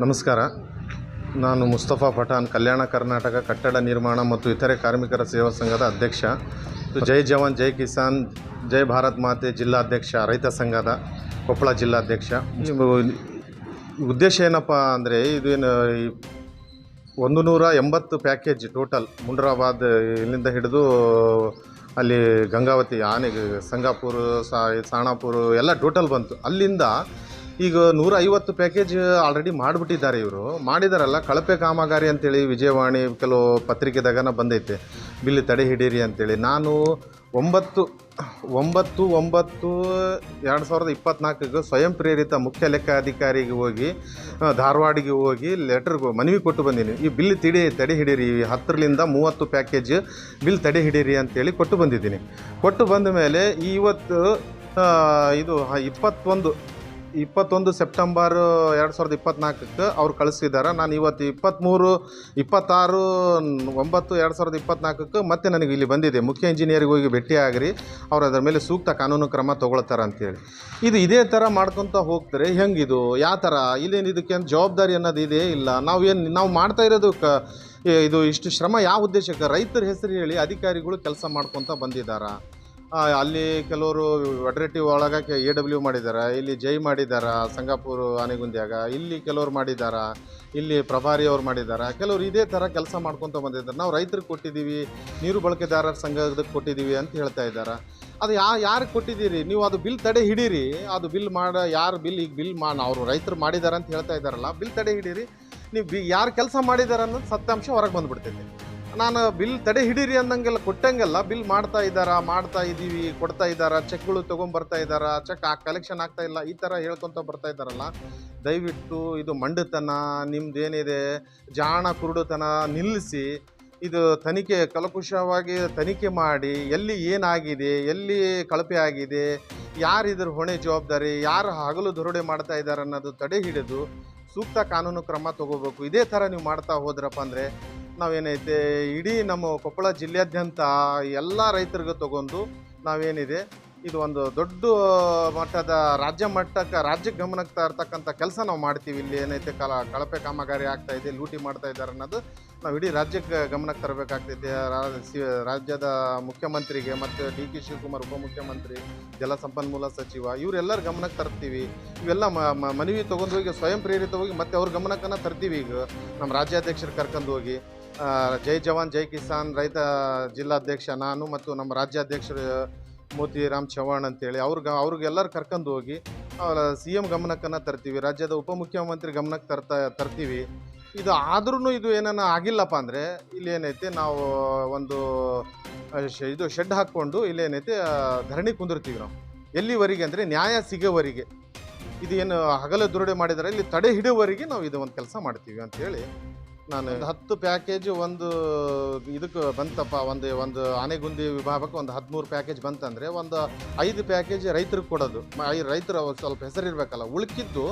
ನಮಸ್ಕಾರ. ನಾನು ಮುಸ್ತಫಾ ಪಠಾನ್ ಕಲ್ಯಾಣ ಕರ್ನಾಟಕ ಕಟ್ಟಡ ನಿರ್ಮಾಣ ಮತ್ತು ಇತರೆ ಕಾರ್ಮಿಕರ ಸೇವಾ ಸಂಘದ ಅಧ್ಯಕ್ಷ. ಜೈ ಜವಾನ್ ಜೈ ಕಿಸಾನ್ ಜೈ ಭಾರತ್ ಮಾತೆ ಜಿಲ್ಲಾಧ್ಯಕ್ಷ ರೈತ ಸಂಘದ ಕೊಪ್ಪಳ ಜಿಲ್ಲಾಧ್ಯಕ್ಷ ಉದ್ದೇಶ ಏನಪ್ಪ ಅಂದರೆ ಇದೇನು ಈ ಒಂದು ನೂರ ಎಂಬತ್ತು ಪ್ಯಾಕೇಜ್ ಟೋಟಲ್ ಮುಂಡ್ರಾಬಾದ್ ಇಲ್ಲಿಂದ ಹಿಡಿದು ಅಲ್ಲಿ ಗಂಗಾವತಿ ಆನೆ ಸಂಗಾಪುರ ಸಾ ಸಾಣಾಪುರ ಎಲ್ಲ ಟೋಟಲ್ ಬಂತು. ಅಲ್ಲಿಂದ ಈಗ ನೂರ ಐವತ್ತು ಪ್ಯಾಕೇಜ್ ಆಲ್ರೆಡಿ ಮಾಡಿಬಿಟ್ಟಿದ್ದಾರೆ ಇವರು. ಮಾಡಿದಾರಲ್ಲ, ಕಳಪೆ ಕಾಮಗಾರಿ ಅಂತೇಳಿ ವಿಜಯವಾಣಿ ಕೆಲವು ಪತ್ರಿಕೆದಾಗನ ಬಂದೈತೆ. ಬಿಲ್ ತಡೆ ಹಿಡೀರಿ ಅಂತೇಳಿ. ನಾನು ಒಂಬತ್ತು ಒಂಬತ್ತು ಒಂಬತ್ತು, ಎರಡು ಸಾವಿರದ ಇಪ್ಪತ್ನಾಲ್ಕಕ್ಕೆ ಸ್ವಯಂ ಪ್ರೇರಿತ ಮುಖ್ಯ ಲೆಕ್ಕಾಧಿಕಾರಿಗೆ ಹೋಗಿ ಧಾರವಾಡಿಗೆ ಹೋಗಿ ಲೆಟರ್ ಮನವಿ ಕೊಟ್ಟು ಬಂದೀನಿ. ಈ ಬಿಲ್ ತಿಡಿ, ತಡೆ ಹಿಡೀರಿ. ಈ ಹತ್ತರಿಂದ ಮೂವತ್ತು ಪ್ಯಾಕೇಜ್ ಬಿಲ್ ತಡೆ ಹಿಡೀರಿ ಅಂತೇಳಿ ಕೊಟ್ಟು ಬಂದಿದ್ದೀನಿ. ಕೊಟ್ಟು ಬಂದ ಮೇಲೆ ಇವತ್ತು ಇದು, ಇಪ್ಪತ್ತೊಂದು ಇಪ್ಪತ್ತೊಂದು ಸೆಪ್ಟೆಂಬರ್ ಎರಡು ಸಾವಿರದ ಇಪ್ಪತ್ತ್ನಾಲ್ಕಕ್ಕೆ ಅವ್ರು ಕಳಿಸಿದ್ದಾರೆ. ನಾನು ಇವತ್ತು ಇಪ್ಪತ್ತ್ಮೂರು ಇಪ್ಪತ್ತಾರು, ಒಂಬತ್ತು ಎರಡು ಸಾವಿರದ ಇಪ್ಪತ್ತ್ನಾಲ್ಕಕ್ಕೆ ಮತ್ತೆ ನನಗೆ ಇಲ್ಲಿ ಬಂದಿದೆ. ಮುಖ್ಯ ಇಂಜಿನಿಯರಿಗೆ ಹೋಗಿ ಭೇಟಿಯಾಗ್ರಿ ಅವ್ರು ಅದರ ಮೇಲೆ ಸೂಕ್ತ ಕಾನೂನು ಕ್ರಮ ತೊಗೊಳ್ತಾರೆ ಅಂತೇಳಿ. ಇದು ಇದೇ ಥರ ಮಾಡ್ಕೊತ ಹೋಗ್ತಾರೆ. ಹೆಂಗಿದು? ಯಾವ ಥರ ಇಲ್ಲೇನು ಇದಕ್ಕೆ ಜವಾಬ್ದಾರಿ ಅನ್ನೋದು ಇದೇ ಇಲ್ಲ. ನಾವು ಏನು, ನಾವು ಮಾಡ್ತಾ ಇರೋದು ಕ, ಇದು ಇಷ್ಟು ಶ್ರಮ, ಯಾವ ಉದ್ದೇಶಕ್ಕೆ? ರೈತರ ಹೆಸರು ಹೇಳಿ ಅಧಿಕಾರಿಗಳು ಕೆಲಸ ಮಾಡ್ಕೊತ ಬಂದಿದ್ದಾರ? ಅಲ್ಲಿ ಕೆಲವರು ಒಡ್ರೆಟ್ಟಿ ಒಳಗೆ ಎ ಡಬ್ಲ್ಯೂ ಮಾಡಿದ್ದಾರೆ ಇಲ್ಲಿ ಜೈ ಮಾಡಿದ್ದಾರೆ ಸಂಗಾಪುರ ಆನೆಗುಂದಿಯಾಗ, ಇಲ್ಲಿ ಕೆಲವರು ಮಾಡಿದ್ದಾರೆ ಇಲ್ಲಿ ಪ್ರಭಾರಿ ಅವ್ರು ಮಾಡಿದ್ದಾರೆ ಕೆಲವರು ಇದೇ ಥರ ಕೆಲಸ ಮಾಡ್ಕೊತ ಬಂದಿದ್ದಾರೆ. ನಾವು ರೈತರಿಗೆ ಕೊಟ್ಟಿದ್ದೀವಿ, ನೀರು ಬಳಕೆದಾರರ ಸಂಘದಕ್ಕೆ ಕೊಟ್ಟಿದ್ದೀವಿ ಅಂತ ಹೇಳ್ತಾ ಇದ್ದಾರೆ. ಅದು ಯಾ, ಯಾರಿಗೆ ಕೊಟ್ಟಿದ್ದೀರಿ? ನೀವು ಅದು ಬಿಲ್ ತಡೆ ಹಿಡೀರಿ, ಅದು ಬಿಲ್ ಮಾಡ, ಯಾರು ಬಿಲ್, ಈಗ ಬಿಲ್ ಮಾ ಅವರು ರೈತರು ಮಾಡಿದ್ದಾರೆ ಅಂತ ಹೇಳ್ತಾ ಇದ್ದಾರಲ್ಲ, ಬಿಲ್ ತಡೆ ಹಿಡೀರಿ, ನೀವು ಬಿ, ಯಾರು ಕೆಲಸ ಮಾಡಿದ್ದಾರೆ ಅನ್ನೋದು ಸತ್ಯಾಂಶ ಹೊರಗೆ ಬಂದ್ಬಿಡ್ತೈತೆ. ನಾನು ಬಿಲ್ ತಡೆ ಹಿಡೀರಿ ಅಂದಂಗೆಲ್ಲ ಕೊಟ್ಟಂಗೆಲ್ಲ ಬಿಲ್ ಮಾಡ್ತಾ ಇದ್ದಾರಾ, ಮಾಡ್ತಾ ಇದ್ದೀವಿ, ಕೊಡ್ತಾ ಇದ್ದಾರಾ, ಚೆಕ್ಗಳು ತೊಗೊಂಬರ್ತಾ ಇದ್ದಾರಾ, ಚೆಕ್ ಕಲೆಕ್ಷನ್ ಆಗ್ತಾ ಇಲ್ಲ, ಈ ಥರ ಹೇಳ್ಕೊತ ಬರ್ತಾ ಇದ್ದಾರಲ್ಲ, ದಯವಿಟ್ಟು ಇದು ಮಂಡತನ ನಿಮ್ಮದೇನಿದೆ ಜಾಣ ಕುರುಡುತನ ನಿಲ್ಲಿಸಿ, ಇದು ತನಿಖೆ ಕಲಕುಶವಾಗಿ ತನಿಖೆ ಮಾಡಿ, ಎಲ್ಲಿ ಏನಾಗಿದೆ, ಎಲ್ಲಿ ಕಳಪೆ ಆಗಿದೆ, ಯಾರು ಇದ್ರ ಹೊಣೆ ಜವಾಬ್ದಾರಿ, ಯಾರು ಹಗಲು ದರೋಡೆ ಮಾಡ್ತಾ ಇದ್ದಾರೆ ಅನ್ನೋದು ತಡೆ ಹಿಡಿದು ಸೂಕ್ತ ಕಾನೂನು ಕ್ರಮ ತಗೋಬೇಕು. ಇದೇ ಥರ ನೀವು ಮಾಡ್ತಾ ಹೋದ್ರಪ್ಪ ಅಂದರೆ ನಾವೇನೈತೆ? ಇಡೀ ನಮ್ಮ ಕೊಪ್ಪಳ ಜಿಲ್ಲೆಯಾದ್ಯಂತ ಎಲ್ಲ ರೈತರಿಗೂ ತಗೊಂಡು ನಾವೇನಿದೆ? ಇದು ಒಂದು ದೊಡ್ಡ ಮಟ್ಟದ ರಾಜ್ಯ ಮಟ್ಟಕ್ಕೆ ರಾಜ್ಯಕ್ಕೆ ಗಮನಕ್ಕೆ ತರ್ತಕ್ಕಂಥ ಕೆಲಸ ನಾವು ಮಾಡ್ತೀವಿ. ಇಲ್ಲಿ ಏನೈತೆ ಕಲ ಕಳಪೆ ಕಾಮಗಾರಿ ಆಗ್ತಾ ಇದೆ, ಲೂಟಿ ಮಾಡ್ತಾ ಇದ್ದಾರೆ ಅನ್ನೋದು ನಾವು ಇಡೀ ರಾಜ್ಯಕ್ಕೆ ಗಮನಕ್ಕೆ ತರಬೇಕಾಗ್ತೈತೆ. ರಾಜ್ಯದ ಮುಖ್ಯಮಂತ್ರಿಗೆ ಮತ್ತು ಡಿ ಕೆ ಶಿವಕುಮಾರ್ ಉಪಮುಖ್ಯಮಂತ್ರಿ ಜಲಸಂಪನ್ಮೂಲ ಸಚಿವ ಇವರೆಲ್ಲರ ಗಮನಕ್ಕೆ ತರ್ತೀವಿ. ಇವೆಲ್ಲ ಮನವಿ ತೊಗೊಂಡು ಹೋಗಿ, ಸ್ವಯಂ ಪ್ರೇರಿತವಾಗಿ ಮತ್ತೆ ಅವ್ರ ಗಮನಕ್ಕನ್ನು ತರ್ತೀವಿ ಈಗ. ನಮ್ಮ ರಾಜ್ಯಾಧ್ಯಕ್ಷರು ಕರ್ಕೊಂಡು ಹೋಗಿ ಜೈ ಜವಾನ್, ಜೈ ಕಿಸಾನ್ ರೈತ ಜಿಲ್ಲಾಧ್ಯಕ್ಷ ನಾನು ಮತ್ತು ನಮ್ಮ ರಾಜ್ಯಾಧ್ಯಕ್ಷರು ಮೋತಿರಾಮ್ ಚವಾಣ್ ಅಂತೇಳಿ, ಅವ್ರಿಗೆ, ಅವ್ರಿಗೆಲ್ಲರೂ ಕರ್ಕೊಂಡು ಹೋಗಿ ಸಿ ಎಂ ಗಮನಕ್ಕನ್ನು ತರ್ತೀವಿ, ರಾಜ್ಯದ ಉಪಮುಖ್ಯಮಂತ್ರಿ ಗಮನಕ್ಕೆ ತರ್ತಾ, ತರ್ತೀವಿ. ಇದು ಆದ್ರೂ ಇದು ಏನನ್ನ ಆಗಿಲ್ಲಪ್ಪ ಅಂದರೆ ಇಲ್ಲಿ ಏನೈತೆ ನಾವು ಒಂದು ಇದು ಶೆಡ್ ಹಾಕ್ಕೊಂಡು ಇಲ್ಲಿ ಏನೈತೆ ಧರಣಿ ಕುಂದಿರ್ತೀವಿ ನಾವು. ಎಲ್ಲಿವರೆಗೆ ಅಂದರೆ ನ್ಯಾಯ ಸಿಗೋವರೆಗೆ ಇದು ಏನು ಹಗಲು ದುರುಡೆ ಮಾಡಿದರೆ, ಇಲ್ಲಿ ತಡೆ ಹಿಡಿಯುವವರೆಗೆ ನಾವು ಇದು ಒಂದು ಕೆಲಸ ಮಾಡ್ತೀವಿ ಅಂತೇಳಿ ನಾನು ಹತ್ತು ಪ್ಯಾಕೇಜ್ ಒಂದು ಇದಕ್ಕೆ ಬಂತಪ್ಪ, ಒಂದು ಒಂದು ಆನೆಗುಂದಿ ವಿಭಾಗಕ್ಕೆ ಒಂದು ಹದಿಮೂರು ಪ್ಯಾಕೇಜ್ ಬಂತಂದರೆ ಒಂದು ಐದು ಪ್ಯಾಕೇಜ್ ರೈತರಿಗೆ ಕೊಡೋದು. ರೈತರು ಸ್ವಲ್ಪ ಹೆಸರಿರ್ಬೇಕಲ್ಲ, ಉಳ್ಕಿದ್ದು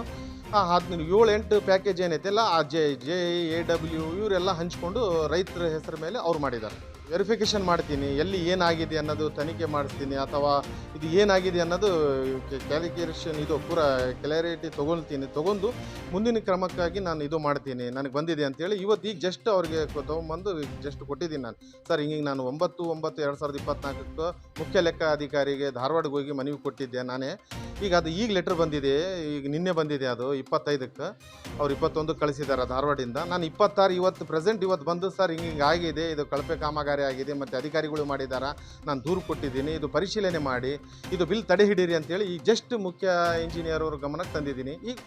ಆ ಹದಿನೈದು, ಏಳು, ಎಂಟು ಪ್ಯಾಕೇಜ್ ಏನೈತೆಲ್ಲ ಆ ಜೆ ಜೆ ಎ ಡಬ್ಲ್ಯೂ ಇವರೆಲ್ಲ ಹಂಚ್ಕೊಂಡು ರೈತರ ಹೆಸರ ಮೇಲೆ ಅವ್ರು ಮಾಡಿದ್ದಾರೆ. ವೆರಿಫಿಕೇಷನ್ ಮಾಡ್ತೀನಿ, ಎಲ್ಲಿ ಏನಾಗಿದೆ ಅನ್ನೋದು ತನಿಖೆ ಮಾಡ್ತೀನಿ ಅಥವಾ ಇದು ಏನಾಗಿದೆ ಅನ್ನೋದು ಕ್ಯಾಲಿಕ್ಯುಲೇಷನ್ ಇದು ಪೂರ ಕ್ಲಾರಿಟಿ ತೊಗೊಳ್ತೀನಿ, ತೊಗೊಂಡು ಮುಂದಿನ ಕ್ರಮಕ್ಕಾಗಿ ನಾನು ಇದು ಮಾಡ್ತೀನಿ, ನನಗೆ ಬಂದಿದೆ ಅಂತೇಳಿ ಇವತ್ತು ಈಗ ಜಸ್ಟ್ ಅವ್ರಿಗೆ ತೊಗೊಂಬಂದು ಜಸ್ಟ್ ಕೊಟ್ಟಿದ್ದೀನಿ ನಾನು. ಸರ್ ಹಿಂಗೆ ನಾನು ಒಂಬತ್ತು ಒಂಬತ್ತು, ಎರಡು ಸಾವಿರದ ಇಪ್ಪತ್ನಾಲ್ಕಕ್ಕೆ ಮುಖ್ಯ ಲೆಕ್ಕ ಅಧಿಕಾರಿಗೆ ಧಾರವಾಡಕ್ಕೆ ಹೋಗಿ ಮನವಿ ಕೊಟ್ಟಿದ್ದೆ ನಾನೇ. ಈಗ ಅದು ಈಗ ಲೆಟ್ರ್ ಬಂದಿದೆ, ಈಗ ನಿನ್ನೆ ಬಂದಿದೆ ಅದು ಇಪ್ಪತ್ತೈದಕ್ಕೆ ಅವ್ರು ಇಪ್ಪತ್ತೊಂದು ಕಳಿಸಿದ್ದಾರೆ ಧಾರವಾಡಿಂದ ನಾನು ಇಪ್ಪತ್ತಾರು ಇವತ್ತು, ಪ್ರೆಸೆಂಟ್ ಇವತ್ತು ಬಂದು, ಸರ್, ಹಿಂಗೆ ಹಿಂಗೆ ಆಗಿದೆ, ಇದು ಕಳಪೆ ಕಾಮಗಾರಿ ಆಗಿದೆ, ಮತ್ತು ಅಧಿಕಾರಿಗಳು ಮಾಡಿದ್ದಾರೆ ನಾನು ದೂರು ಕೊಟ್ಟಿದ್ದೀನಿ, ಇದು ಪರಿಶೀಲನೆ ಮಾಡಿ, ಇದು ಬಿಲ್ ತಡೆ ಹಿಡೀರಿ ಅಂತೇಳಿ ಈ ಜಸ್ಟ್ ಮುಖ್ಯ ಇಂಜಿನಿಯರ್ ಅವ್ರ ಗಮನಕ್ಕೆ ತಂದಿದ್ದೀನಿ. ಈಗ